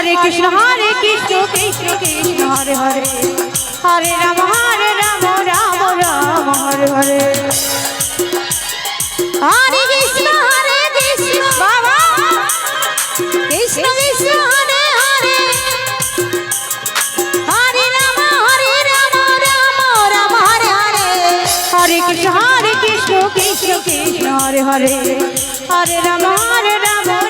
হরে কৃষ্ণ হরে কৃষ্ণ কৃষ্ণ কৃষ্ণ হরে হরে। হরে রাম হরে রাম রাম রাম, হরে হরে। হরে কৃষ্ণ হরে কৃষ্ণ, বাবা। কৃষ্ণ কৃষ্ণ, হরে হরে। হরে রাম হরে রাম রাম রাম, হরে হরে। হরে কৃষ্ণ হরে কৃষ্ণ কৃষ্ণ কৃষ্ণ, হরে হরে। হরে রাম হরে রাম